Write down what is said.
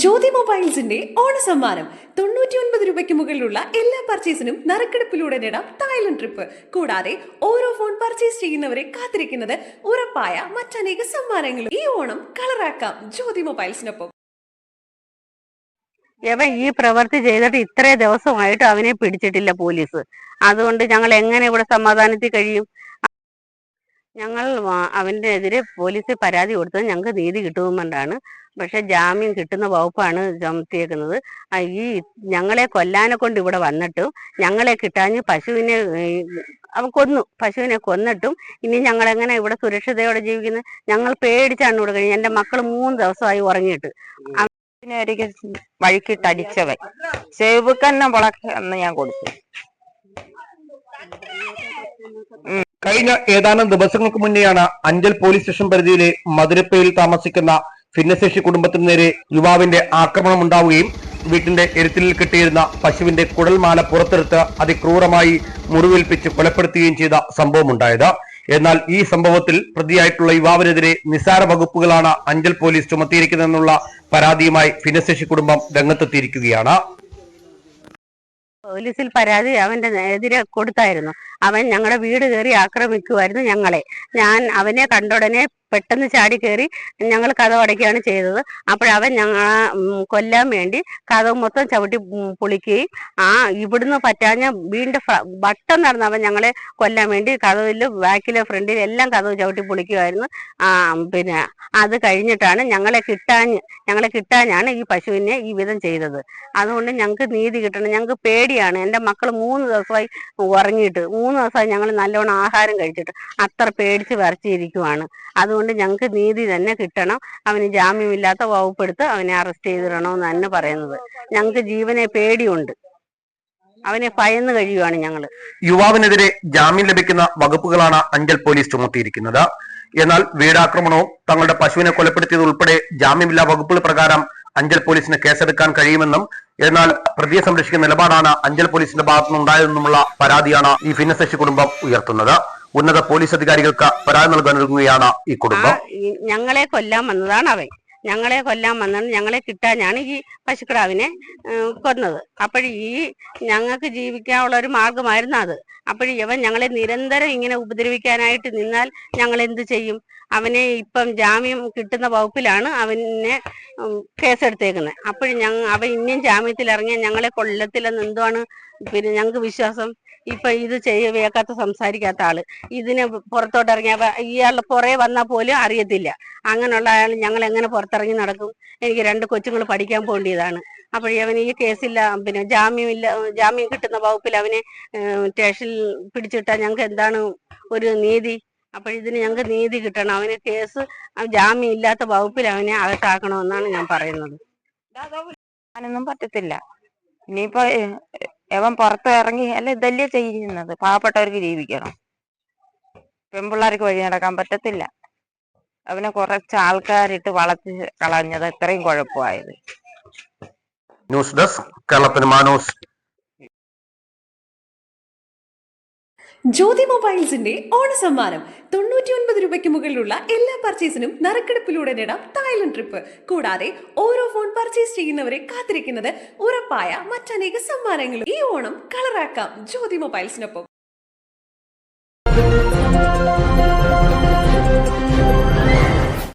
ജ്യോതി മൊബൈൽസിന്റെ ഓണസമ്മാനം. തൊണ്ണൂറ്റി ഒൻപത് രൂപയ്ക്ക് മുകളിലുള്ള എല്ലാ പർച്ചേസിനും നറുക്കെടുപ്പിലൂടെ നേടാം തായ്ലൻഡ് ട്രിപ്പ് കൂടാതെ ഓരോ ഫോൺ പർച്ചേസ് ചെയ്യുന്നവരെ കാത്തിരിക്കുന്നത് ഉറപ്പായ മറ്റനേക സമ്മാനങ്ങൾ ഈ ഓണം കളറാക്കാം ജ്യോതി മൊബൈൽസിനൊപ്പം. ഇവ ഈ പ്രവൃത്തി ചെയ്തിട്ട് ഇത്രേ ദിവസമായിട്ട് അവനെ പിടിച്ചിട്ടില്ല പോലീസ്. അതുകൊണ്ട് ഞങ്ങൾ എങ്ങനെ ഇവിടെ സമാധാനത്തിൽ കഴിയും? ഞങ്ങൾ അവന്റെ എതിരെ പോലീസിൽ പരാതി കൊടുത്തത് ഞങ്ങൾക്ക് നീതി കിട്ടുമെന്നാണ്. പക്ഷെ ജാമ്യം കിട്ടുന്ന വകുപ്പാണ് ചുമത്തിയേക്കുന്നത്. ഈ ഞങ്ങളെ കൊല്ലാനെ കൊണ്ട് ഇവിടെ വന്നിട്ടും ഞങ്ങളെ കിട്ടാഞ്ഞ് പശുവിനെ അവൻ കൊന്നു. പശുവിനെ കൊന്നിട്ടും ഇനി ഞങ്ങൾ എങ്ങനെ ഇവിടെ സുരക്ഷിതയോടെ ജീവിക്കുന്നത് ഞങ്ങൾ പേടിച്ചാണ് ഇവിടെ കഴിഞ്ഞത്. എന്റെ മക്കൾ മൂന്ന് ദിവസമായി ഉറങ്ങിയിട്ട്. വഴിക്കിട്ടടിച്ചവൻ ഒരിക്കൽ വഴിക്കിട്ട് അടിച്ചവൻ. ചെവുക്കന്നെ പൊളക്കെന്ന് ഞാൻ കൊടുത്തു. കഴിഞ്ഞ ഏതാനും ദിവസങ്ങൾക്ക് മുന്നെയാണ് അഞ്ചൽ പോലീസ് സ്റ്റേഷൻ പരിധിയിലെ മധുരപ്പയിൽ താമസിക്കുന്ന ഭിന്നശേഷി കുടുംബത്തിന് നേരെ യുവാവിന്റെ ആക്രമണം ഉണ്ടാവുകയും വീട്ടിന്റെ എരുത്തിലിൽ കെട്ടിയിരുന്ന പശുവിന്റെ കുടൽമാല പുറത്തെടുത്ത് അതിക്രൂരമായി മുറിവേൽപ്പിച്ച് കൊലപ്പെടുത്തുകയും ചെയ്ത സംഭവമുണ്ടായത് എന്നാൽ ഈ സംഭവത്തിൽ പ്രതിയായിട്ടുള്ള യുവാവിനെതിരെ നിസാര വകുപ്പുകളാണ് അഞ്ചൽ പോലീസ് ചുമത്തിയിരിക്കുന്നതെന്നുള്ള പരാതിയുമായി ഭിന്നശേഷി കുടുംബം രംഗത്തെത്തിയിരിക്കുകയാണ്. പോലീസിൽ പരാതി അവന്റെ എതിരെ കൊടുത്തായിരുന്നു. അവൻ ഞങ്ങളുടെ വീട് കയറി ആക്രമിക്കുമായിരുന്നു ഞങ്ങളെ. ഞാൻ അവനെ കണ്ടുടനെ പെട്ടെന്ന് ചാടി കയറി ഞങ്ങൾ കഥ അടയ്ക്കുകയാണ് ചെയ്തത്. അപ്പോഴവൻ ഞങ്ങൾ കൊല്ലാൻ വേണ്ടി കഥ മൊത്തം ചവിട്ടി പൊളിക്കുകയും ആ ഇവിടുന്ന് പറ്റാഞ്ഞ വീണ്ടും വട്ടം നടന്ന് അവൻ ഞങ്ങളെ കൊല്ലാൻ വേണ്ടി കഥവിൽ ബാക്കിലെ ഫ്രണ്ടിൽ എല്ലാം കഥവ് ചവിട്ടി പൊളിക്കുമായിരുന്നു. ആ പിന്നെ അത് കഴിഞ്ഞിട്ടാണ് ഞങ്ങളെ കിട്ടാൻ ഞങ്ങളെ കിട്ടാനാണ് ഈ പശുവിനെ ഈ വിധം ചെയ്തത്. അതുകൊണ്ട് ഞങ്ങൾക്ക് നീതി കിട്ടണം. ഞങ്ങൾക്ക് പേടിയാണ്. എന്റെ മക്കൾ മൂന്ന് ദിവസമായി ഉറങ്ങിയിട്ട് മൂന്ന് ദിവസമായി ഞങ്ങൾ നല്ലോണം ആഹാരം കഴിച്ചിട്ട് അത്ര പേടിച്ച് വരച്ചിരിക്കുവാണ് അതുകൊണ്ട് ഞങ്ങൾക്ക് നീതി തന്നെ കിട്ടണം. അവന് ജാമ്യമില്ലാത്ത വകുപ്പെടുത്ത് അവനെ അറസ്റ്റ് ചെയ്തിടണമെന്ന് തന്നെ പറയുന്നത്. ഞങ്ങൾക്ക് ജീവനെ പേടിയുണ്ട്. അവനെ ഭയന്ന് കഴിയുവാണ് ഞങ്ങൾ യുവാവിനെതിരെ ജാമ്യം ലഭിക്കുന്ന വകുപ്പുകളാണ് അഞ്ചൽ പോലീസ് ചുമത്തിയിരിക്കുന്നത്. എന്നാൽ വീടാക്രമണവും തങ്ങളുടെ പശുവിനെ കൊലപ്പെടുത്തിയത് ഉൾപ്പെടെ ജാമ്യമില്ലാ വകുപ്പുകൾ പ്രകാരം അഞ്ചൽ പോലീസിന് കേസെടുക്കാൻ കഴിയുമെന്നും എന്നാൽ പ്രതിയെ സംരക്ഷിക്കുന്ന നിലപാടാണ് അഞ്ചൽ പോലീസിന്റെ ഭാഗത്തുനിന്നുണ്ടായതെന്നുമുള്ള പരാതിയാണ് ഈ ഭിന്നശേഷി കുടുംബം ഉയർത്തുന്നത്. ഉന്നത പോലീസ് അധികാരികൾക്ക് പരാതി നൽകാൻ ഒരുങ്ങുകയാണ് ഈ കുടുംബം. ഞങ്ങളെ കൊല്ലാൻ വന്നതാണ് അവൻ ഞങ്ങളെ കൊല്ലാൻ വന്നത് ഞങ്ങളെ കിട്ടാനാണ് ഈ പശുക്കിടാവിനെ കൊന്നത്. അപ്പോൾ ഈ ഞങ്ങൾക്ക് ജീവിക്കാനുള്ള ഒരു മാർഗമായിരുന്നു അത്. അപ്പോൾ ഇവൻ ഞങ്ങളെ നിരന്തരം ഇങ്ങനെ ഉപദ്രവിക്കാനായിട്ട് നിന്നാൽ ഞങ്ങൾ എന്ത് ചെയ്യും? അവനെ ഇപ്പം ജാമ്യം കിട്ടുന്ന വകുപ്പിലാണ് അവനെ കേസെടുത്തേക്കുന്നത്. അപ്പോഴും ഞങ്ങൾ അവൻ ഇനിയും ജാമ്യത്തിൽ ഇറങ്ങിയാൽ ഞങ്ങളെ കൊല്ലത്തില്ലെന്ന് എന്തുവാണ്? പിന്നെ ഞങ്ങൾക്ക് വിശ്വാസം? ഇപ്പൊ ഇത് ചെയ്യ വേക്കാത്ത സംസാരിക്കാത്ത ആൾ. ഇതിന് പുറത്തോട്ട് ഇറങ്ങിയ ഇയാളുടെ പുറകെ വന്നാൽ പോലും അറിയത്തില്ല. അങ്ങനെയുള്ള അയാൾ ഞങ്ങൾ എങ്ങനെ പുറത്തിറങ്ങി നടക്കും? എനിക്ക് രണ്ട് കൊച്ചുങ്ങൾ പഠിക്കാൻ പോകേണ്ടതാണ് അപ്പോഴേ അവന് ഈ കേസില്ല പിന്നെ ജാമ്യമില്ല ജാമ്യം കിട്ടുന്ന വകുപ്പിൽ അവനെ സ്റ്റേഷനിൽ പിടിച്ചിട്ടാൽ ഞങ്ങൾക്ക് എന്താണ് ഒരു നീതി? അപ്പോഴിതിന് ഞങ്ങൾക്ക് നീതി കിട്ടണം. അവന് കേസ് ജാമ്യം ഇല്ലാത്ത വകുപ്പിൽ അവനെ അകത്താക്കണമെന്നാണ് ഞാൻ പറയുന്നത്. ഞാനൊന്നും പറ്റത്തില്ല. ഇനിയിപ്പോ എവൻ പുറത്ത് ഇറങ്ങി അല്ല ഇതല്ലേ ചെയ്യുന്നത്? പാവപ്പെട്ടവർക്ക് ജീവിക്കണം. പെൺപിള്ളേർക്ക് വഴി നടക്കാൻ പറ്റത്തില്ല. അവനെ കുറച്ച് ആൾക്കാരിട്ട് വളച്ച് കളഞ്ഞത് ഇത്രയും കുഴപ്പമായത്. ന്യൂസ് ഡെസ്ക് കേരളത്തിന് മാനൂസ് ജ്യോതി മൊബൈൽസിന്റെ ഓണസമ്മാനം. തൊണ്ണൂറ്റി ഒൻപത് രൂപയ്ക്ക് മുകളിലുള്ള എല്ലാ പർച്ചേസിനും നറുക്കെടുപ്പിലൂടെ നേടാം തായ്ലൻഡ് ട്രിപ്പ് കൂടാതെ ഓരോ ഫോൺ പർച്ചേസ് ചെയ്യുന്നവരെ കാത്തിരിക്കുന്നത് ഉറപ്പായ മറ്റനേക സമ്മാനങ്ങളും. ഈ ഓണം കളറാക്കാം ജ്യോതി മൊബൈൽസിനൊപ്പം.